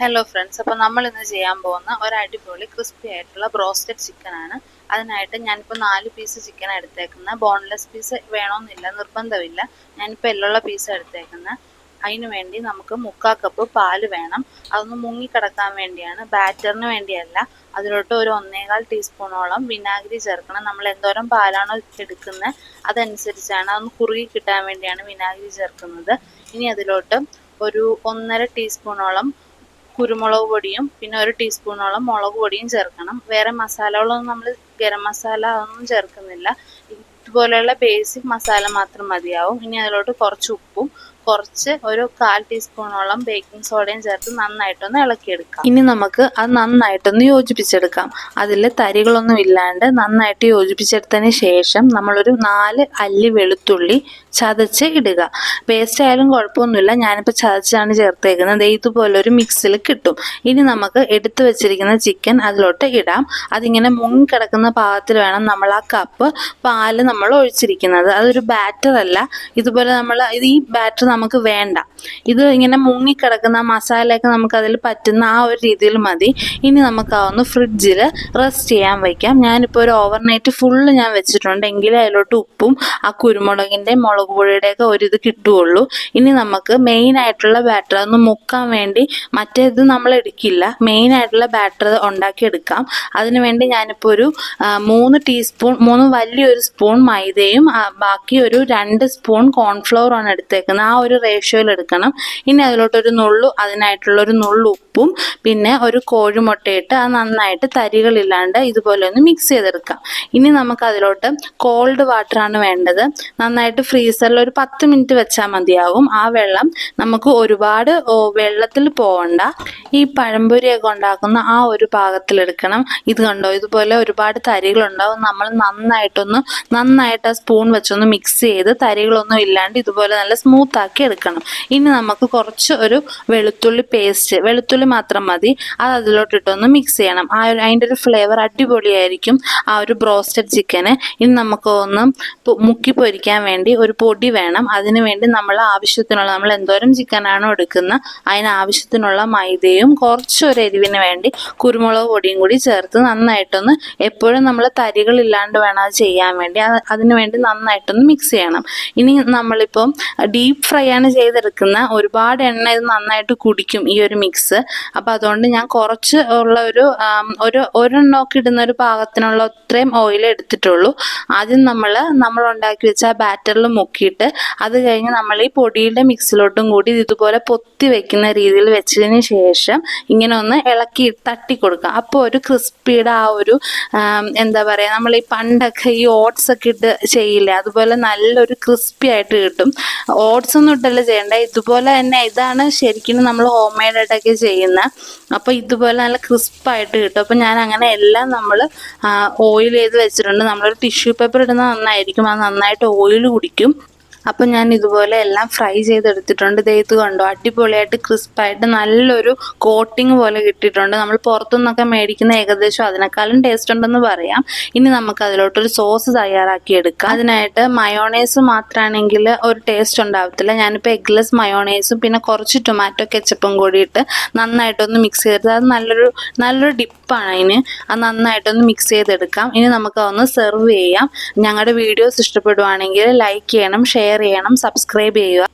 Hello friends അപ്പോൾ നമ്മൾ ഇന്ന് ചെയ്യാൻ പോകുന്ന ഒരു അടിപൊളി ക്രിസ്പി ആയിട്ടുള്ള ബ്രോസ്റ്റഡ് ചിക്കൻ ആണ്. അതിനായിട്ട് ഞാനിപ്പോൾ നാല് പീസ് ചിക്കൻ എടുത്തേക്കുന്നത് ബോൺലെസ് പീസ് വേണമെന്നില്ല നിർബന്ധമില്ല. ഞാനിപ്പോൾ എല്ലുള്ള പീസ് എടുത്തേക്കുന്നത് അതിനു വേണ്ടി നമുക്ക് മുക്കാൽ കപ്പ് പാൽ വേണം. അതൊന്ന് മുങ്ങി കിടക്കാൻ വേണ്ടിയാണ്. ബാറ്ററിന് വേണ്ടിയല്ല. അതിലോട്ട് ഒരു ഒന്നേകാൽ ടീസ്പൂണോളം വിനാഗിരി ചേർക്കണം. നമ്മൾ എന്തോരം പാലാണോ എടുക്കുന്നത് അതനുസരിച്ചാണ് അതൊന്ന് കുറുകി കിട്ടാൻ വേണ്ടിയാണ് വിനാഗിരി ചേർക്കുന്നത്. ഇനി അതിലോട്ട് ഒരു ഒന്നര ടീസ്പൂണോളം കുരുമുളക് പൊടിയും പിന്നെ ഒരു ടീസ്പൂണോളം മുളക് പൊടിയും ചേർക്കണം. വേറെ മസാലകളൊന്നും നമ്മൾ ഗരം മസാല ഒന്നും ചേർക്കുന്നില്ല. ഇതുപോലെയുള്ള ബേസിക് മസാല മാത്രം മതിയാവും. ഇനി അതിലോട്ട് കുറച്ച് ഉപ്പും കുറച്ച് ഒരു കാൽ ടീസ്പൂണോളം ബേക്കിംഗ് സോഡയും ചേർത്ത് നന്നായിട്ടൊന്ന് ഇളക്കിയെടുക്കാം. ഇനി നമുക്ക് അത് നന്നായിട്ടൊന്ന് യോജിപ്പിച്ചെടുക്കാം. അതിൽ തരികളൊന്നും ഇല്ലാണ്ട് നന്നായിട്ട് യോജിപ്പിച്ചെടുത്തതിന് ശേഷം നമ്മളൊരു നാല് അല്ലി വെളുത്തുള്ളി ചതച്ച് ഇടുക. പേസ്റ്റ് ആയാലും കുഴപ്പമൊന്നുമില്ല. ഞാനിപ്പോൾ ചതച്ചാണ് ചേർത്തേക്കുന്നത്. ദേ ഇതുപോലൊരു മിക്സിൽ കിട്ടും. ഇനി നമുക്ക് എടുത്തു വെച്ചിരിക്കുന്ന ചിക്കൻ അതിലോട്ട് ഇടാം. അതിങ്ങനെ മുങ്ങിക്കിടക്കുന്ന പാകത്തിൽ വേണം നമ്മൾ ആ കപ്പ് പാൽ നമ്മൾ ഒഴിച്ചിരിക്കുന്നത്. അതൊരു ബാറ്റർ അല്ല. ഇതുപോലെ നമ്മൾ ഇത് ഈ ബാറ്റർ നമുക്ക് വേണ്ട. ഇത് ഇങ്ങനെ മുങ്ങിക്കിടക്കുന്ന മസാലയൊക്കെ നമുക്ക് അതിൽ പറ്റുന്ന ആ ഒരു രീതിയിൽ മതി. ഇനി നമുക്ക് അതൊന്ന് ഫ്രിഡ്ജിൽ റെസ്റ്റ് ചെയ്യാൻ വയ്ക്കാം ഞാനിപ്പോൾ ഒരു ഓവർനൈറ്റ് ഫുള്ള് ഞാൻ വെച്ചിട്ടുണ്ട്. എങ്കിലേ അതിലോട്ട് ഉപ്പും ആ കുരുമുളകിന്റെ മുളക് ഒരു ഇത് കിട്ടുകയുള്ളൂ. ഇനി നമുക്ക് മെയിൻ ആയിട്ടുള്ള ബാറ്റർ ഒന്ന് മുക്കാൻ വേണ്ടി മറ്റേത് നമ്മൾ എടുക്കില്ല. മെയിൻ ആയിട്ടുള്ള ബാറ്റർ ഉണ്ടാക്കിയെടുക്കാം. എടുക്കാം വേണ്ടി ഞാനിപ്പോൾ ഒരു മൂന്ന് ടീസ്പൂൺ മൂന്ന് വലിയൊരു സ്പൂൺ മൈദയും ബാക്കി ഒരു രണ്ട് സ്പൂൺ കോൺഫ്ലവറാണ് എടുത്തേക്കുന്നത്. ആ റേഷ്യോയിൽ എടുക്കണം. ഇനി അതിലോട്ടൊരു നുള്ളു അതിനായിട്ടുള്ള ഒരു നുള്ളു ഉപ്പും പിന്നെ ഒരു കോഴിമുട്ടയിട്ട് അത് നന്നായിട്ട് തരികളില്ലാണ്ട് ഇതുപോലെ ഒന്ന് മിക്സ് ചെയ്തെടുക്കാം. ഇനി നമുക്ക് അതിലോട്ട് കോൾഡ് വാട്ടർ ആണ് വേണ്ടത്. നന്നായിട്ട് ഫ്രീസറിൽ ഒരു പത്ത് മിനിറ്റ് വെച്ചാൽ മതിയാകും ആ വെള്ളം നമുക്ക് ഒരുപാട് വെള്ളത്തിൽ പോകണ്ട ഈ പഴംപൊരിയൊക്കെ ഉണ്ടാക്കുന്ന ആ ഒരു ഭാഗത്തിൽ എടുക്കണം. ഇത് കണ്ടോ? ഇതുപോലെ ഒരുപാട് തരികളുണ്ടാവും. നമ്മൾ നന്നായിട്ടൊന്ന് നന്നായിട്ട് ആ സ്പൂൺ വെച്ചൊന്ന് മിക്സ് ചെയ്ത് തരികളൊന്നും ഇല്ലാണ്ട് ഇതുപോലെ നല്ല സ്മൂത്ത് ആക്കി എടുക്കണം ഇനി നമുക്ക് കുറച്ച് ഒരു വെളുത്തുള്ളി പേസ്റ്റ് വെളുത്തുള്ളി മാത്രം മതി. അത് അതിലോട്ടിട്ടൊന്ന് മിക്സ് ചെയ്യണം. ആ ഒരു അതിന്റെ ഒരു ഫ്ലേവർ അടിപൊളിയായിരിക്കും ആ ഒരു ബ്രോസ്റ്റഡ് ചിക്കന് ഇനി നമുക്ക് ഒന്ന് മുക്കി പൊരിക്കാൻ വേണ്ടി ഒരു പൊടി വേണം. അതിന് വേണ്ടി നമ്മൾ ആവശ്യത്തിനുള്ള നമ്മൾ എന്തോരം ചിക്കനാണോ എടുക്കുന്നത് അതിന് ആവശ്യത്തിനുള്ള മൈദയും കുറച്ചൊരു എരിവിന് വേണ്ടി കുരുമുളക് പൊടിയും കൂടി ചേർത്ത് നന്നായിട്ടൊന്ന് എപ്പോഴും നമ്മൾ തരികളില്ലാണ്ട് വേണം അത് ചെയ്യാൻ വേണ്ടി. അതിനുവേണ്ടി അതിന് വേണ്ടി നന്നായിട്ടൊന്ന് മിക്സ് ചെയ്യണം. ഇനി നമ്മളിപ്പം ഡീപ്പ് ഫ്രൈ ആണ് ചെയ്തെടുക്കുന്ന ഒരുപാട് എണ്ണ ഇത് നന്നായിട്ട് കുടിക്കും ഈ ഒരു മിക്സ്. അപ്പോൾ അതുകൊണ്ട് ഞാൻ കുറച്ച് ഉള്ള ഒരു ഒരു ഒരെണ്ണമൊക്കെ ഇടുന്ന ഒരു പാകത്തിനുള്ള അത്രയും ഓയിൽ എടുത്തിട്ടുള്ളൂ. ആദ്യം നമ്മൾ നമ്മൾ ഉണ്ടാക്കി വെച്ച ആ ബാറ്ററിൽ മുക്കിയിട്ട് അത് കഴിഞ്ഞ് നമ്മൾ ഈ പൊടിയുടെ മിക്സിലോട്ടും കൂടി ഇതുപോലെ പൊത്തി വെക്കുന്ന രീതിയിൽ വെച്ചതിന് ശേഷം ഇങ്ങനെ ഒന്ന് ഇളക്കി തട്ടി കൊടുക്കുക. അപ്പോൾ ഒരു ക്രിസ്പിയുടെ ആ ഒരു എന്താ പറയുക നമ്മൾ ഈ പണ്ടൊക്കെ ഈ ഓട്സ് ഒക്കെ ഇട്ട് ചെയ്യില്ലേ? അതുപോലെ നല്ലൊരു ക്രിസ്പി ആയിട്ട് കിട്ടും. ഓട്സ് ഒന്നും ഇട്ടല്ല ചെയ്യണ്ട. ഇതുപോലെ തന്നെ ഇതാണ് ശരിക്കും നമ്മൾ ഹോം മെയ്ഡ് ആയിട്ടൊക്കെ ചെയ്യുന്നത് അപ്പോൾ ഇതുപോലെ നല്ല ക്രിസ്പായിട്ട് കിട്ടും. അപ്പോൾ ഞാൻ അങ്ങനെ എല്ലാം നമ്മൾ ഓയിൽ ചെയ്ത് വെച്ചിട്ടുണ്ട്. നമ്മളൊരു ടിഷ്യൂ പേപ്പർ ഇടുന്നത് നന്നായിരിക്കും. അത് നന്നായിട്ട് ഓയിൽ കുടിക്കും. അപ്പം ഞാൻ ഇതുപോലെ എല്ലാം ഫ്രൈ ചെയ്തെടുത്തിട്ടുണ്ട്. ഇത് കണ്ടോ? അടിപൊളിയായിട്ട് ക്രിസ്പായിട്ട് നല്ലൊരു കോട്ടിങ് പോലെ കിട്ടിയിട്ടുണ്ട്. നമ്മൾ പുറത്തുനിന്നൊക്കെ മേടിക്കുന്ന ഏകദേശം അതിനേക്കാളും ടേസ്റ്റ് ഉണ്ടെന്ന് പറയാം. ഇനി നമുക്ക് അതിലോട്ടൊരു സോസ് തയ്യാറാക്കി എടുക്കാം. അതിനായിട്ട് മയോണൈസ് മാത്രമാണെങ്കിൽ ഒരു ടേസ്റ്റ് ഉണ്ടാവത്തില്ല. ഞാനിപ്പോൾ എഗ്ലെസ് മയോണൈസും പിന്നെ കുറച്ച് ടൊമാറ്റോ കെച്ചപ്പും കൂടിയിട്ട് നന്നായിട്ടൊന്ന് മിക്സ് ചെയ്ത് അത് നല്ലൊരു നല്ലൊരു ഡിപ്പാണ് അതിന്. അത് നന്നായിട്ടൊന്ന് മിക്സ് ചെയ്തെടുക്കാം. ഇനി നമുക്ക് അതൊന്ന് സെർവ് ചെയ്യാം. ഞങ്ങളുടെ വീഡിയോസ് ഇഷ്ടപ്പെടുവാണെങ്കിൽ ലൈക്ക് ചെയ്യണം ഷെയർ ചെയ്യണം സബ്സ്ക്രൈബ് ചെയ്യുക.